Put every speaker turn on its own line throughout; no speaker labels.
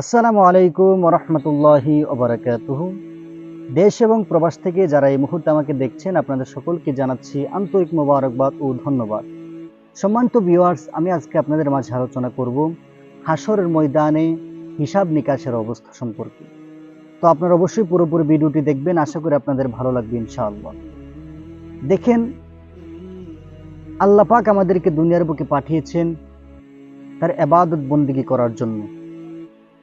আসসালামু আলাইকুম রহমতুল্লাহি ওবরাকাতুহ। দেশ এবং প্রবাস থেকে যারা এই মুহূর্তে আমাকে দেখছেন, আপনাদের সকলকে জানাচ্ছি আন্তরিক মোবারকবাদ ও ধন্যবাদ। সম্মানিত ভিউয়ার্স আমি আজকে আপনাদের মাঝে আলোচনা করব হাসরের ময়দানে হিসাব নিকাশের অবস্থা সম্পর্কে। তো আপনারা অবশ্যই পুরোপুরি ভিডিওটি দেখবেন, আশা করি আপনাদের ভালো লাগবে ইনশাআল্লাহ। দেখেন, আল্লাহ পাক আমাদেরকে দুনিয়ার বুকে পাঠিয়েছেন তার এবাদত বন্দিগি করার জন্য।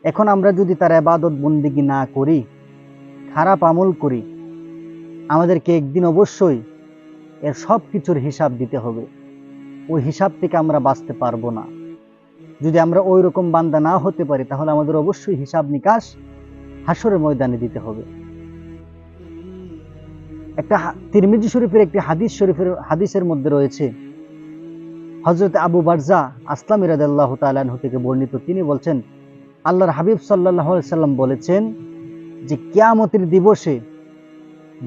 এখন আমরা যদি তার আবাদত বন্দিগি না করি, খারাপ আমল করি, আমাদেরকে একদিন অবশ্যই এর সব কিছুর হিসাব দিতে হবে। ওই হিসাব থেকে আমরা বাঁচতে পারব না। যদি আমরা ওই রকম বান্দা না হতে পারি, তাহলে আমাদের অবশ্যই হিসাব নিকাশ হাসরের ময়দানে দিতে হবে। একটা তিরমিজি শরীফের একটি হাদিস শরীফের, হাদিসের মধ্যে রয়েছে। হজরত আবু বারজা আসলাম ইরাদাল্লাহ তালাহ থেকে বর্ণিত। তিনি বলছেন আল্লাহর হাবিব সাল্লাহ সাল্লাম বলেছেন যে কিয়ামতের দিবসে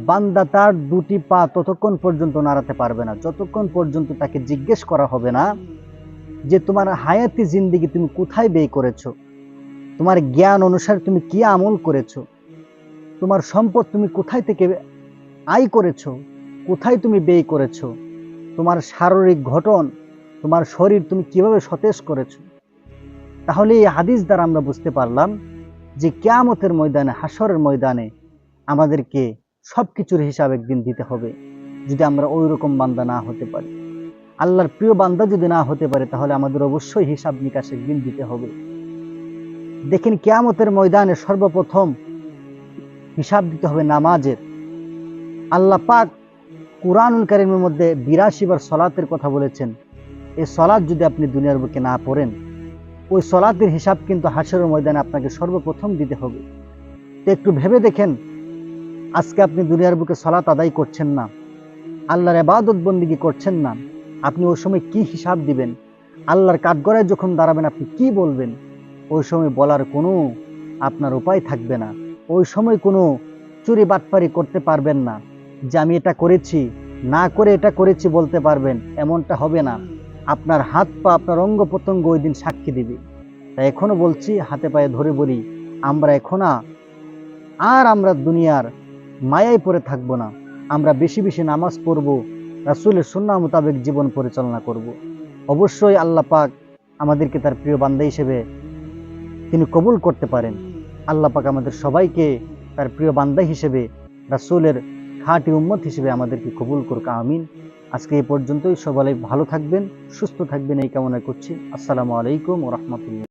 বান্দা তার দুটি পা ততক্ষণ পর্যন্ত নাড়াতে পারবে না, যতক্ষণ পর্যন্ত তাকে জিজ্ঞেস করা হবে না যে তোমার হায়াতি জিন্দিগি তুমি কোথায় ব্যয় করেছ, তোমার জ্ঞান অনুসারে তুমি কি আমল করেছ, তোমার সম্পদ তুমি কোথায় থেকে আয় করেছ, কোথায় তুমি ব্যয় করেছ, তোমার শারীরিক ঘটন তোমার শরীর তুমি কীভাবে সতেজ করেছ তাহলে এই হাদিস দ্বারা আমরা বুঝতে পারলাম যে কেয়ামতের ময়দানে হাসরের ময়দানে আমাদেরকে সব কিছুর হিসাব একদিন দিতে হবে, যদি আমরা ওই রকম বান্দা না হতে পারি। আল্লাহর প্রিয় বান্দা যদি না হতে পারে, তাহলে আমাদের অবশ্যই হিসাব নিকাশ একদিন দিতে হবে। দেখেন কেয়ামতের ময়দানে সর্বপ্রথম হিসাব দিতে হবে নামাজের। আল্লাহ পাক কুরআনুল কারিমের মধ্যে বিরাশি বার সলাতের কথা বলেছেন। এই সলাৎ যদি আপনি দুনিয়ার বুকে না পড়েন ওই সলাতের হিসাব কিন্তু হাসরের ময়দানে আপনাকে সর্বপ্রথম দিতে হবে। তো একটু ভেবে দেখেন, আজকে আপনি দুনিয়ার বুকে সলাত আদায় করছেন না, আল্লাহর এবাদত বন্দিগি করছেন না, আপনি ওই সময় কি হিসাব দিবেন, আল্লাহর কাঠগড়ায় যখন দাঁড়াবেন আপনি কি বলবেন, ওই সময় বলার কোনো আপনার উপায় থাকবে না। ওই সময় কোনো চুরি বাটপারি করতে পারবেন না, যে আমি এটা করেছি, না করে এটা করেছি বলতে পারবেন, এমনটা হবে না। আপনার হাত পা, আপনার অঙ্গ প্রত্যঙ্গ ওই দিন সাক্ষী দিবে। তাই এখনও বলছি, হাতে পায়ে ধরে বলি, আমরা এখন আর আমরা দুনিয়ার মায়ায় পড়ে থাকব না। আমরা বেশি বেশি নামাজ পড়ব, রাসুলের সুন্না মোতাবেক জীবন পরিচালনা করব। অবশ্যই আল্লাহ পাক আমাদেরকে তার প্রিয় বান্দা হিসেবে তিনি কবুল করতে পারেন। আল্লাহ পাক আমাদের সবাইকে তার প্রিয় বান্দা হিসেবে, রাসুলের খাঁটি উম্মত হিসেবে আমাদেরকে কবুল করুক, আমিন। আজকে এই পর্যন্তই। সবাই ভালো থাকবেন সুস্থ থাকবেন এই কামনা করছি। আসসালামু আলাইকুম রহমতুল্লাহ।